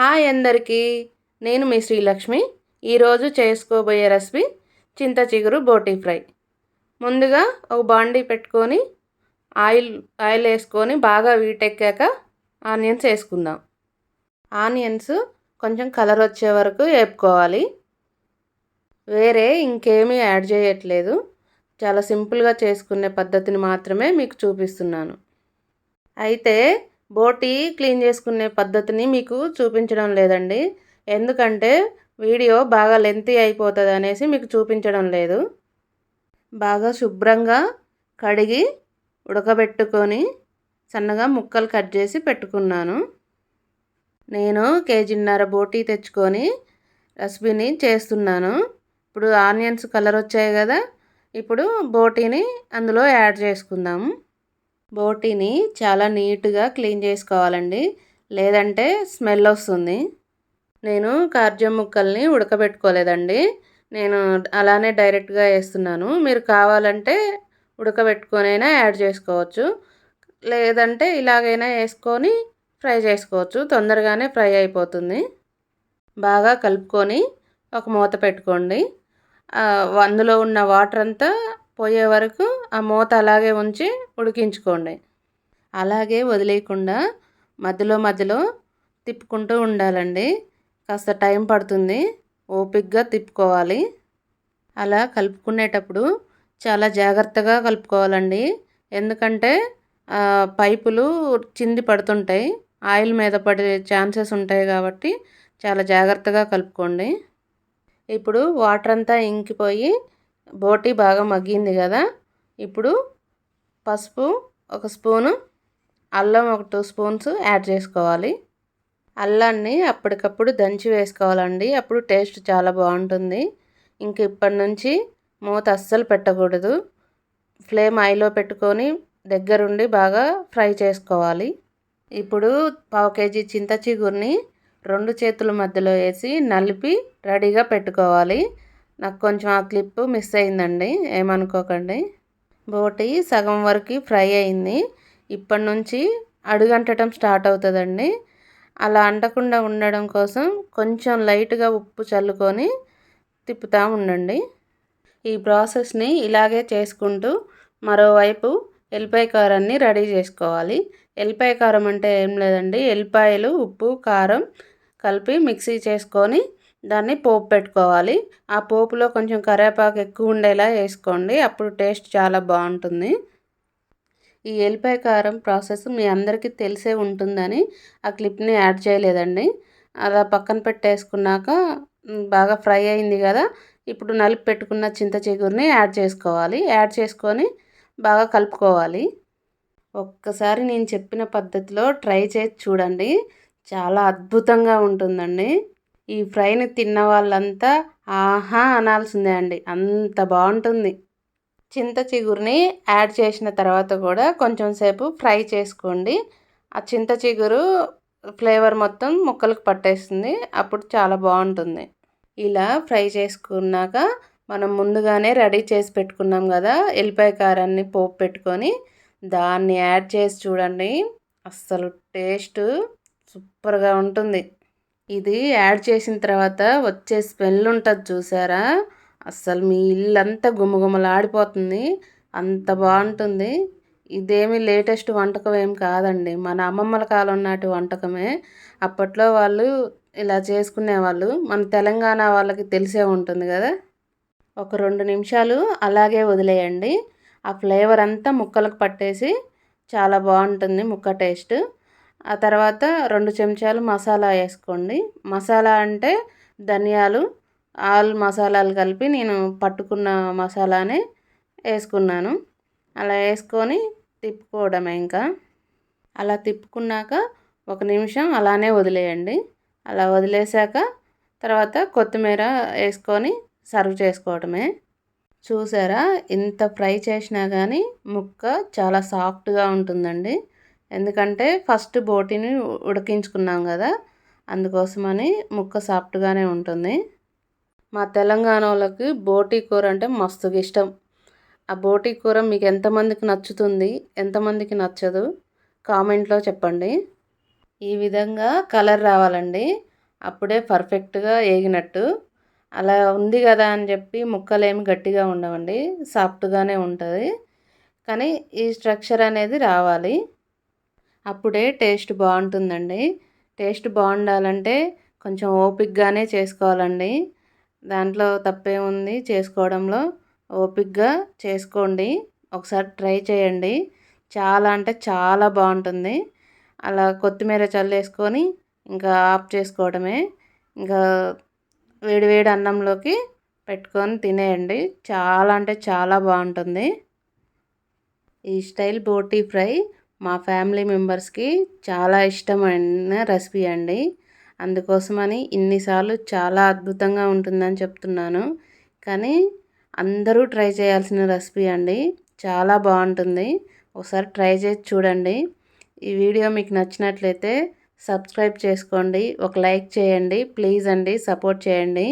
Hi అందరికీ. నేను మీ శ్రీలక్ష్మి. ఈరోజు చేసుకోబోయే రెసిపీ చింత చిగురు బోటీ ఫ్రై. ముందుగా ఒక బాండీ పెట్టుకొని ఆయిల్ ఆయిల్ వేసుకొని బాగా వీటెక్కాక ఆనియన్స్ వేసుకుందాం. ఆనియన్స్ కొంచెం కలర్ వచ్చే వరకు వేపుకోవాలి. వేరే ఇంకేమీ యాడ్ చేయట్లేదు. చాలా సింపుల్గా చేసుకునే పద్ధతిని మాత్రమే మీకు చూపిస్తున్నాను. అయితే బోటీ క్లీన్ చేసుకునే పద్ధతిని మీకు చూపించడం లేదండి. ఎందుకంటే వీడియో బాగా లెంతీ అయిపోతుంది అనేసి మీకు చూపించడం లేదు. బాగా శుభ్రంగా కడిగి ఉడకబెట్టుకొని సన్నగా ముక్కలు కట్ చేసి పెట్టుకున్నాను. నేను కేజీన్నర బోటీ తెచ్చుకొని రెసిపీని చేస్తున్నాను. ఇప్పుడు ఆనియన్స్ కలర్ వచ్చాయి కదా ఇప్పుడు బోటీని అందులో యాడ్ చేసుకుందాము బోటీని చాలా నీట్గా క్లీన్ చేసుకోవాలండి. లేదంటే స్మెల్ వస్తుంది. నేను కార్జం ముక్కల్ని ఉడకబెట్టుకోలేదండి. నేను అలానే డైరెక్ట్గా వేస్తున్నాను. మీరు కావాలంటే ఉడకబెట్టుకొనైనా యాడ్ చేసుకోవచ్చు. లేదంటే ఇలాగైనా వేసుకొని ఫ్రై చేసుకోవచ్చు. తొందరగానే ఫ్రై అయిపోతుంది. బాగా కలుపుకొని ఒక మూత పెట్టుకోండి. అందులో ఉన్న వాటర్ అంతా పోయే వరకు ఆ మూత అలాగే ఉంచి ఉడికించుకోండి. అలాగే వదిలేయకుండా మధ్యలో మధ్యలో తిప్పుకుంటూ ఉండాలండి. కాస్త టైం పడుతుంది. ఓపిక్గా తిప్పుకోవాలి. అలా కలుపుకునేటప్పుడు చాలా జాగ్రత్తగా కలుపుకోవాలండి. ఎందుకంటే పైపులు చింది పడుతుంటాయి. ఆయిల్ మీద పడే ఛాన్సెస్ ఉంటాయి కాబట్టి చాలా జాగ్రత్తగా కలుపుకోండి. ఇప్పుడు వాటర్ అంతా ఇంకిపోయి బోటి బాగా మగ్గింది కదా. ఇప్పుడు పసుపు ఒక స్పూను అల్లం ఒక టూ స్పూన్స్ యాడ్ చేసుకోవాలి. అల్లాన్ని అప్పటికప్పుడు దంచి వేసుకోవాలండి. అప్పుడు టేస్ట్ చాలా బాగుంటుంది. ఇంక ఇప్పటి నుంచి మూత అస్సలు పెట్టకూడదు. ఫ్లేమ్ ఐలో పెట్టుకొని దగ్గరుండి బాగా ఫ్రై చేసుకోవాలి. ఇప్పుడు పావు కేజీ చింత చిగురిని రెండు చేతుల మధ్యలో వేసి నలిపి రెడీగా పెట్టుకోవాలి. నాకు కొంచెం ఆ క్లిప్ మిస్ అయిందండి ఏమనుకోకండి. బోటి సగం వరకు ఫ్రై అయింది. ఇప్పటి నుంచి అడుగంటటం స్టార్ట్ అవుతుందండి. అలా అంటకుండా ఉండడం కోసం కొంచెం లైట్గా ఉప్పు చల్లుకొని తిప్పుతూ ఉండండి. ఈ ప్రాసెస్ని ఇలాగే చేసుకుంటూ మరోవైపు ఎల్లిపాయ కారాన్ని రెడీ చేసుకోవాలి. ఎల్లిపాయ కారం అంటే ఏం లేదండి ఎల్లిపాయలు ఉప్పు కారం కలిపి మిక్సీ చేసుకొని దాన్ని పోపు పెట్టుకోవాలి. ఆ పోపులో కొంచెం కరివేపాకు ఎక్కువ ఉండేలా వేసుకోండి. అప్పుడు టేస్ట్ చాలా బాగుంటుంది. ఈ ఎల్లిపాయ కారం ప్రాసెస్ మీ అందరికీ తెలిసే ఉంటుందని ఆ క్లిప్ని యాడ్ చేయలేదండి. అలా పక్కన పెట్టేసుకున్నాక బాగా ఫ్రై అయింది కదా ఇప్పుడు నలిపి పెట్టుకున్న చింత చిగురిని యాడ్ చేసుకోవాలి. యాడ్ చేసుకొని బాగా కలుపుకోవాలి. ఒక్కసారి నేను చెప్పిన పద్ధతిలో ట్రై చేసి చూడండి. చాలా అద్భుతంగా ఉంటుందండి. ఈ ఫ్రైని తిన్న వాళ్ళంతా ఆహా అనాల్సిందే అండి. అంత బాగుంటుంది. చింత చిగురుని యాడ్ చేసిన తర్వాత కూడా కొంచెం సేపు ఫ్రై చేసుకోండి. ఆ చింత చిగురు ఫ్లేవర్ మొత్తం ముక్కలకు పట్టేస్తుంది. అప్పుడు చాలా బాగుంటుంది. ఇలా ఫ్రై చేసుకున్నాక మనం ముందుగానే రెడీ చేసి పెట్టుకున్నాం కదా ఎల్లిపాయ కారాన్ని పోపు పెట్టుకొని దాన్ని యాడ్ చేసి చూడండి. అస్సలు టేస్ట్ సూపర్గా ఉంటుంది. ఇది యాడ్ చేసిన తర్వాత వచ్చే స్మెల్ ఉంటుంది చూసారా? అస్సలు మీ ఇల్లంతా గుమగుమలాడిపోతుంది. అంత బాగుంటుంది. ఇదేమి లేటెస్ట్ వంటకం ఏం కాదండి. మన అమ్మమ్మల కాలం నాటి వంటకమే. అప్పట్లో వాళ్ళు ఇలా చేసుకునేవాళ్ళు. మన తెలంగాణ వాళ్ళకి తెలిసే ఉంటుంది కదా? ఒక రెండు నిమిషాలు అలాగే వదిలేయండి. ఆ ఫ్లేవర్ అంతా ముక్కలకు పట్టేసి చాలా బాగుంటుంది ముక్క టేస్ట్. ఆ తర్వాత రెండు చెంచాలు మసాలా వేసుకోండి. మసాలా అంటే ధనియాలు ఆల్ మసాలాలు కలిపి నేను పట్టుకున్న మసాలానే వేసుకున్నాను. అలా వేసుకొని తిప్పుకోవడమే ఇంకా. అలా తిప్పుకున్నాక ఒక నిమిషం అలానే వదిలేయండి. అలా వదిలేసాక తర్వాత కొత్తిమీర వేసుకొని సర్వ్ చేసుకోవడమే. చూసారా? ఇంత ఫ్రై చేసినా కానీ ముక్క చాలా సాఫ్ట్గా ఉంటుందండి. ఎందుకంటే ఫస్ట్ బోటిని ఉడికించుకున్నాం కదా అందుకోసమని ముక్క సాఫ్ట్గానే ఉంటుంది. మా తెలంగాణ వాళ్ళకి బోటి కూర అంటే మస్తుగా ఇష్టం. ఆ బోటి కూర మీకు ఎంతమందికి నచ్చుతుంది ఎంతమందికి నచ్చదు కామెంట్లో చెప్పండి. ఈ విధంగా కలర్ రావాలండి. అప్పుడే పర్ఫెక్ట్గా వేగినట్టు అలా ఉంది కదా అని చెప్పి ముక్కలు ఏమి గట్టిగా ఉండవండి సాఫ్ట్గానే ఉంటుంది. కానీ ఈ స్ట్రక్చర్ అనేది రావాలి. అప్పుడే టేస్ట్ బాగుంటుందండి. టేస్ట్ బాగుండాలంటే కొంచెం ఓపిగ్గానే చేసుకోవాలండి. దాంట్లో తప్పేముంది చేసుకోవడంలో? ఓపిగ్గా చేసుకోండి. ఒకసారి ట్రై చేయండి. చాలా అంటే చాలా బాగుంటుంది. అలా కొత్తిమీర చల్లేసుకొని ఇంకా ఆఫ్ చేసుకోవడమే. ఇంకా వేడివేడి అన్నంలోకి పెట్టుకొని తినేయండి. చాలా అంటే చాలా బాగుంటుంది. ఈ స్టైల్ బోటీ ఫ్రై మా ఫ్యామిలీ మెంబర్స్కి చాలా ఇష్టమైన రెసిపీ అండి. అందుకోసమని ఇన్నిసార్లు చాలా అద్భుతంగా ఉంటుందని చెప్తున్నాను. కానీ అందరూ ట్రై చేయాల్సిన రెసిపీ అండి. చాలా బాగుంటుంది. ఒకసారి ట్రై చేసి చూడండి. ఈ వీడియో మీకు నచ్చినట్లయితే సబ్స్క్రైబ్ చేసుకోండి. ఒక లైక్ చేయండి. ప్లీజ్ అండి. సపోర్ట్ చేయండి.